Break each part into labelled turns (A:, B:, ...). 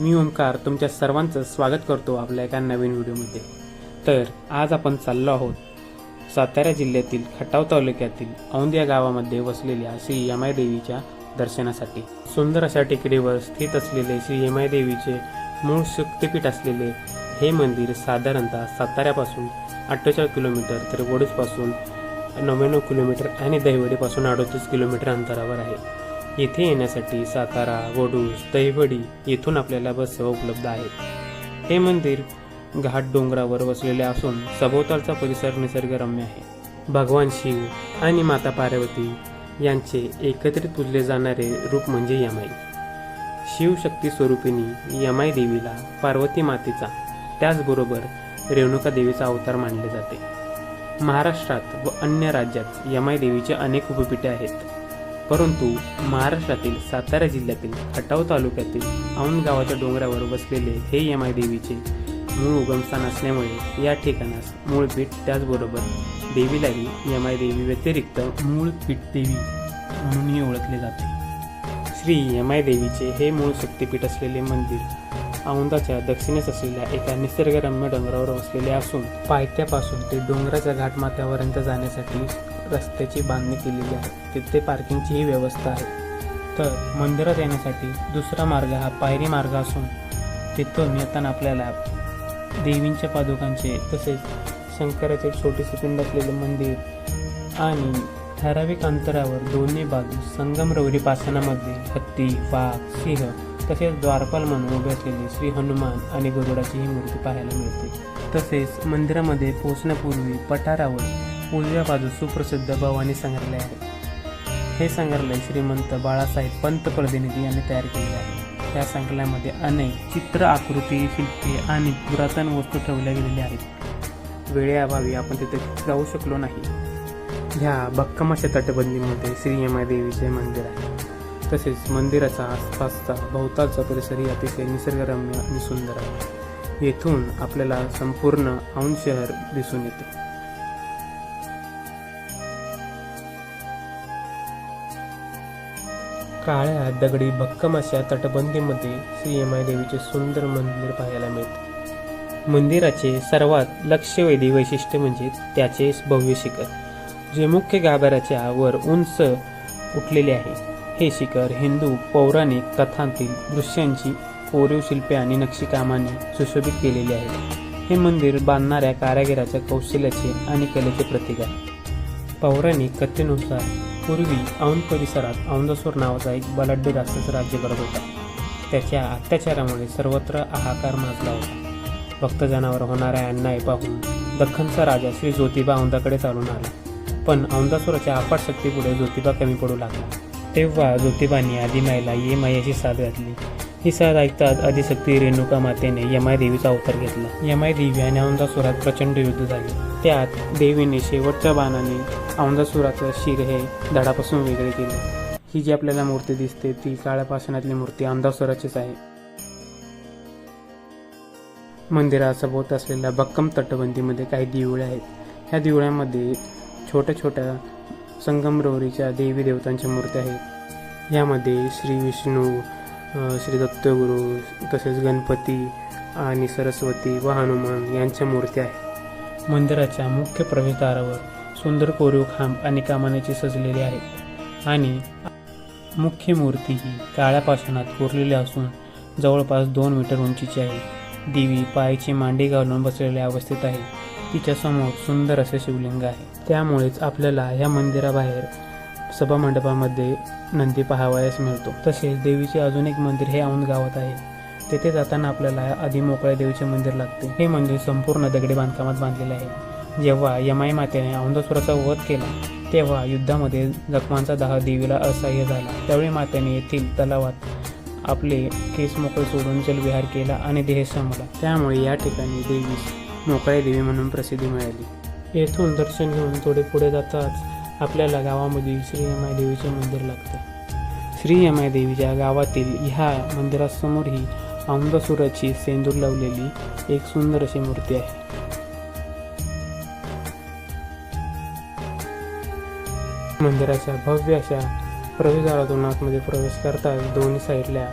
A: मी ओंकार तुमच्या सर्वांचं स्वागत करतो आपल्या एका नवीन व्हिडिओमध्ये. तर आज आपण चाललो आहोत सातारा जिल्ह्यातील खटाव तालुक्यातील औंद या गावामध्ये वसलेल्या श्री यमाय देवीच्या दर्शनासाठी. सुंदर अशा टेकडीवर स्थित असलेले श्री यमाय देवीचे मूळ शक्तिपीठ असलेले हे मंदिर साधारणतः साताऱ्यापासून अठ्ठेचाळीस किलोमीटर तर वडूजपासून नव्याण्णव किलोमीटर आणि दहिवडीपासून अडतीस किलोमीटर अंतरावर आहे. येथे येण्यासाठी सातारा वडूस दहिवडी येथून आपल्याला बस सेवा उपलब्ध आहेत. हे मंदिर घाट डोंगरावर वसलेले असून सभोवतालचा परिसर निसर्गरम्य आहे. भगवान शिव आणि माता पार्वती यांचे एकत्रित पूजले जाणारे रूप म्हणजे यमाई. शिवशक्ती स्वरूपिणी यमाई देवीला पार्वती मातेचा त्याचबरोबर रेणुका देवीचा अवतार मानले जाते. महाराष्ट्रात व अन्य राज्यात यमाई देवीचे अनेक उपपीठे आहेत. परंतु महाराष्ट्रातील सातारा जिल्ह्यातील खटाव तालुक्यातील औंध गावाच्या डोंगरावर बसलेले हे यमाई देवीचे मूळ उगमस्थान असल्यामुळे या ठिकाणास मूळ पीठ त्याचबरोबर देवीलाही यमाई देवी व्यतिरिक्त मूळ पीठ देवी म्हणूनही ओळखले जाते. श्री यमाई देवीचे हे मूळ शक्तिपीठ असलेले मंदिर औंधाच्या दक्षिणेस असलेल्या एका निसर्गरम्य डोंगरावर वसलेले असून पायथ्यापासून ते डोंगराच्या घाटमाथ्यापर्यंत जाण्यासाठी रस्त्याची बांधणी केलेली आहे. तिथे पार्किंगचीही व्यवस्था आहे. तर मंदिरात येण्यासाठी दुसरा मार्ग हा पायरी मार्ग असून तिथून येताना आपल्याला देवींच्या पादुकांचे तसेच शंकराचे छोटेसे पिंड असलेले मंदिर आणि ठराविक अंतरावर दोन्ही बाजू संगमरवरी पासनामध्ये हत्ती वाघ सिंह तसेच द्वारपाल म्हणून उभे असलेले श्री हनुमान आणि गरुडाची ही मूर्ती पाहायला मिळते. तसेच मंदिरामध्ये पोहोचण्यापूर्वी पठारावर उजव्या बाजूस सुप्रसिद्ध भवानी संग्रहालय आहे. हे संग्रहालय श्रीमंत बाळासाहेब पंत प्रतिनिधी यांनी तयार केले आहे. या संग्रहालयामध्ये अनेक चित्र आकृती शिल्पे आणि पुरातन वस्तू ठेवल्या गेलेल्या आहेत. वेळेअभावी आपण तिथे जाऊ शकलो नाही. ह्या भक्कमाच्या तटबंदीमध्ये श्री यमाई देवीचे मंदिर आहे. तसेच मंदिराचा आसपासचा भोवतालचा परिसरही अतिशय निसर्गरम्य आणि सुंदर आहे. येथून आपल्याला संपूर्ण औंध शहर दिसून येते. काळ्या दगडी भक्कम अशा तटबंदीमध्ये श्री यमाई देवीचे सुंदर मंदिर पाहायला मिळते. मंदिराचे सर्वात लक्षवेधी वैशिष्ट्य म्हणजे त्याचे भव्य शिखर जे मुख्य गाभाऱ्याच्या वर उंच उठलेले आहे. हे शिखर हिंदू पौराणिक कथांतील दृश्यांची कोरीव शिल्पे आणि नक्षीकामाने सुशोभित केलेले आहे. हे मंदिर बांधणाऱ्या कारागिराच्या कौशल्याचे आणि कलेचे प्रतीक आहे. पौराणिक कथेनुसार पूर्वी औंध परिसरात औंधस्वर नावाचा एक बलाढ्य राक्षस राज्य करत होता. त्याच्या अत्याचारामुळे सर्वत्र हाहाकार माजला होता. भक्तजनावर होणाऱ्या अन्याय पाहून दख्खनचा राजा श्री ज्योतिबा औंधाकडे चालून आला. पण औंधासुराच्या अफाट शक्तीपुढे ज्योतिबा कमी पडू लागला. तेव्हा ज्योतिबाने आदिमाईला ये मायाची साथ घातली. ही साथ ऐकताच आदिशक्ती रेणुका मातेने यमाई देवीचा अवतार घेतला. यमाई देवी आणि औंधासुरात प्रचंड युद्ध झाले. त्यात देवीने शेवटच्या बाणाने औंधासुराचं शिर हे धडापासून वेगळे केले. ही जी आपल्याला मूर्ती दिसते ती काळ्या पाषाणातली मूर्ती औंधासुराचीच आहे. मंदिरासभोवत असलेल्या भक्कम तटबंदीमध्ये काही दिवळे आहेत. ह्या दिवळ्यामध्ये छोट्या छोट्या संगमरवरीच्या देवी देवतांच्या मूर्त्या आहेत. यामध्ये श्री विष्णू श्री दत्तगुरू तसेच गणपती आणि सरस्वती व हनुमान यांच्या मूर्ती आहेत. मंदिराच्या मुख्य प्रवेशद्वारावर सुंदर कोरीव खांब आणि कामानेची सजलेली आहेत. आणि मुख्य मूर्ती ही काळ्या पाषाणात कोरलेली असून जवळपास दोन मीटर उंचीची आहे. देवी पायाची मांडी घालून बसलेल्या अवस्थेत आहे. तिच्यासमोर सुंदर असे शिवलिंग आहे. त्यामुळेच आपल्याला या मंदिराबाहेर सभा मंडपामध्ये नंदी पाहावयास मिळतो. तसेच देवीचे अजून एक मंदिर हे औंध गावात आहे. तेथे जाताना आपल्याला आधी मोकळ्या देवीचे मंदिर लागते. हे मंदिर संपूर्ण दगडी बांधकामात बांधलेले आहे. जेव्हा यमाई मातेने औंधसुराचा वध केला तेव्हा युद्धामध्ये जखमांचा दाह देवीला असह्य झाला. त्यावेळी मातेने येथील तलावात आपले केस मोकळे सोडून जलविहार केला आणि देह संपला त्यामुळे या ठिकाणी देवीस मोकळ्या देवी म्हणून प्रसिद्धी मिळाली. येथून दर्शन घेऊन थोडे पुढे जाताच आपल्याला गावामध्ये श्री यमाई देवीचे मंदिर लागते. श्री यमाई देवीच्या गावातील ह्या मंदिरासमोर ही औंधसुराची सेंदूर लावलेली एक सुंदर अशी मूर्ती आहे. मंदिराच्या भव्य अशा प्रवेशद्वारातून आतमध्ये प्रवेश करताच दोन्ही साईडला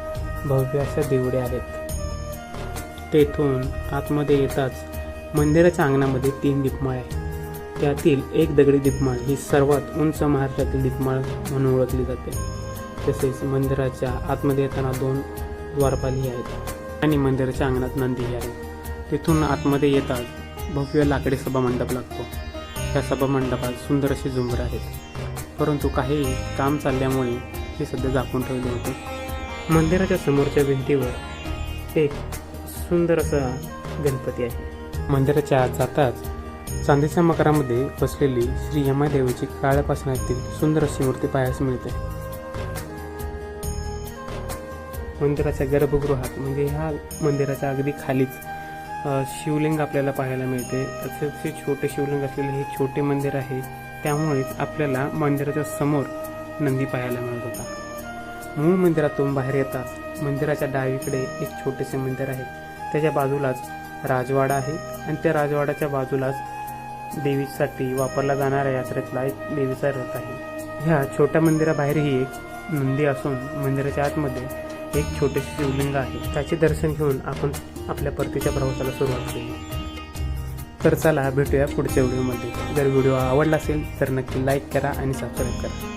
A: भव्य अशा देवड्या आहेत. तेथून आतमध्ये येताच मंदिराच्या अंगणामध्ये तीन दीपमाळ आहे त्यातील एक दगडी दीपमाळ ही सर्वात उंच महाराष्ट्रातील दीपमाळ म्हणून ओळखली जाते. तसेच मंदिराच्या आतमध्ये येताना दोन द्वारपाली आहेत आणि मंदिराच्या अंगणात नंदीही आहे तिथून आतमध्ये येताच भव्य लाकडी सभामंडप लागतो. त्या सभामंडपात सुंदर अशी झुंबर आहेत. परंतु काही काम चालल्यामुळे हे सध्या झाकून ठेवले होते. मंदिराच्या समोरच्या भिंतीवर एक सुंदर असा गणपती आहे. मंदिराच्या आत जाताच चांदीच्या मकरामध्ये बसलेली श्री यमादेवीची काळ्या सुंदर अशी मूर्ती पाहायला मिळते. मंदिराच्या गर्भगृहात म्हणजे ह्या मंदिराच्या अगदी खालीच शिवलिंग आपल्याला पाहायला मिळते. असे छोटे शिवलिंग असलेले हे छोटे मंदिर आहे. त्यामुळेच आपल्याला मंदिराच्या समोर नंदी पाहायला मिळत होता. मूळ मंदिरातून बाहेर येताच मंदिराच्या डावीकडे एक छोटेसे मंदिर आहे. त्याच्या बाजूलाच राजवाडा आहे आणि त्या राजवाड्याच्या बाजूलाच देवीसाठी वापरला जाणाऱ्या यात्रेतला एक देवीचा रथ आहे. ह्या छोट्या मंदिराबाहेरही एक नंदी असून मंदिराच्या आतमध्ये एक छोटेसे शिवलिंग आहे. त्याचे दर्शन घेऊन आपण आपल्या परतीच्या प्रवासाला सुरुवात केली तर चला भेटूया पुढच्या व्हिडिओमध्ये. जर व्हिडिओ आवडला असेल तर नक्की लाईक करा आणि सबस्क्राईब करा.